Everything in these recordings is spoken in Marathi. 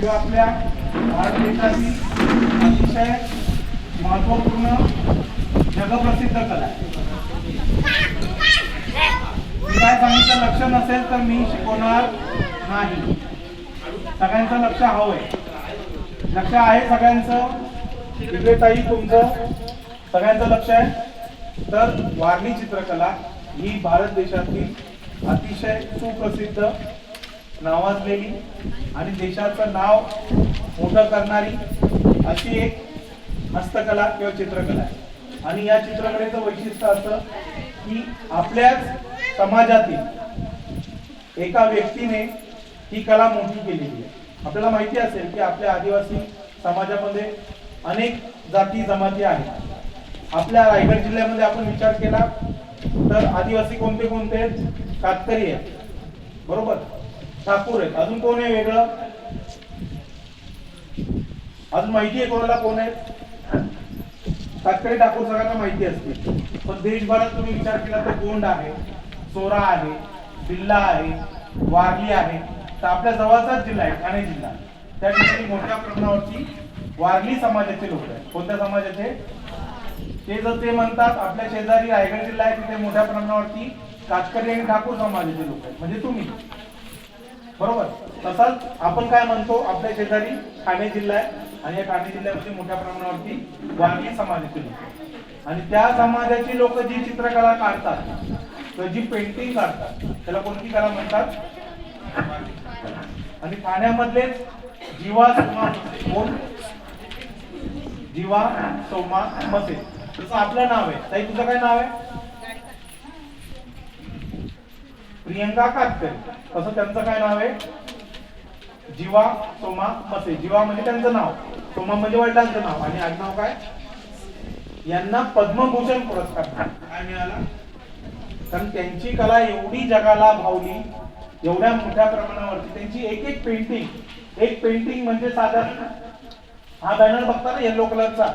किंवा आपल्या भारत देशातील अतिशय महत्त्वपूर्ण जगप्रसिद्ध कला आहे. काय सांगितलं लक्ष नसेल तर मी शिकवणार नाही. सगळ्यांचं लक्ष हवंय. लक्ष आहे सगळ्यांचं. विवेताई तुमचं. सगळ्यांचं लक्ष आहे. तर वारली चित्रकला ही भारत देशातील अतिशय सुप्रसिद्ध नावाजलेली आणि देशाचं नाव मोठं करणारी अशी एक हस्तकला किंवा चित्रकला आहे. आणि या चित्रकलेचं वैशिष्ट्य असं की आपल्याच समाजातील एका व्यक्तीने ही कला मोठी केलेली आहे. आपल्याला माहिती असेल की आपल्या आदिवासी समाजामध्ये अनेक जाती जमाती आहेत. आपल्या रायगड जिल्ह्यामध्ये आपण विचार केला तर आदिवासी कोणते कोणते आहेत? कातकरी आहेत. बरोबर? ठाकूर आहेत. अजून कोण आहे वेगळं? अजून माहिती आहे कोणाला कोण आहे? कातकरी ठाकूर सगळ्यांना माहिती असते. पण देशभरात तुम्ही विचार केला तर गोंड आहे सोरा आहे बिल्ला आहे वारली आहे. तर आपल्या जवळचाच जिल्हा आहे ठाणे जिल्हा. त्या ठिकाणी मोठ्या प्रमाणावरती वारली समाजाचे लोक आहेत. कोणत्या समाजाचे? ते जर ते म्हणतात आपल्या शेजारी रायगड जिल्हा आहे तिथे मोठ्या प्रमाणावरती कातकरी आणि ठाकूर समाजाचे लोक आहेत. म्हणजे तुम्ही. बरोबर? तसाच आपण काय म्हणतो? आपल्या शेजारी ठाणे जिल्हा आहे आणि या ठाणे जिल्ह्यामध्ये मोठ्या प्रमाणावरती वारली समाजाचे लोक. आणि त्या समाजाची लोक जी चित्रकला काढतात किंवा जी पेंटिंग काढतात त्याला कोणती कला म्हणतात? आणि ठाण्यामधलेच जीवा सोमा कोण? जीवा सोमा मसे. तसं आपलं नाव आहे. ताई तुझं काय नाव आहे? प्रियंका कातकर तसं त्यांचं काय नाव आहे? जीवा सोमा मसे. जीवा म्हणजे त्यांचं नाव. सोमा म्हणजे वडिलांचं नाव. आणि आडनाव काय? यांना पद्मभूषण पुरस्कार. काय मिळाला? कारण त्यांची कला एवढी जगाला भावली एवढ्या मोठ्या प्रमाणावरती. त्यांची एक एक पेंटिंग एक पेंटिंग म्हणजे साधारण हा बॅनर बघता ना येलो कलरचा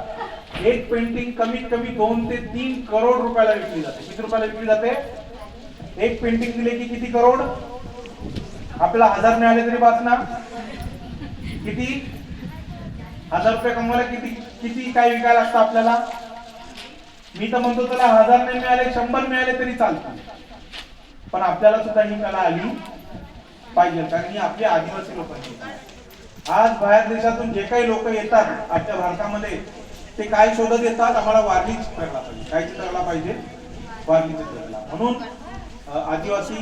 एक पेंटिंग कमीत कमी दोन ते तीन करोड रुपयाला विकली जाते. किती रुपयाला विकली जाते? एक पेंटिंग दिले की किती करोड? आपल्याला हजार मिळाले तरी बात ना किती? हजार रुपये कमवायला किती किती काय विकायला असतं आपल्याला? मी तर म्हणतो त्याला हजार नाही मिळाले शंभर मिळाले तरी चालतात पण आपल्याला सुद्धा ही कला आली पाहिजे कारण ही आपली आदिवासी लोकांची आज बाहेर देशातून जे काही लोक येतात आपल्या भारतामध्ये ते काय शोधत येतात? आम्हाला वारली करायला पाहिजे काय चित्रकला पाहिजे? वारली चित्रकला. म्हणून आदिवासी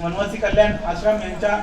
वनवासी कल्याण आश्रम यांच्या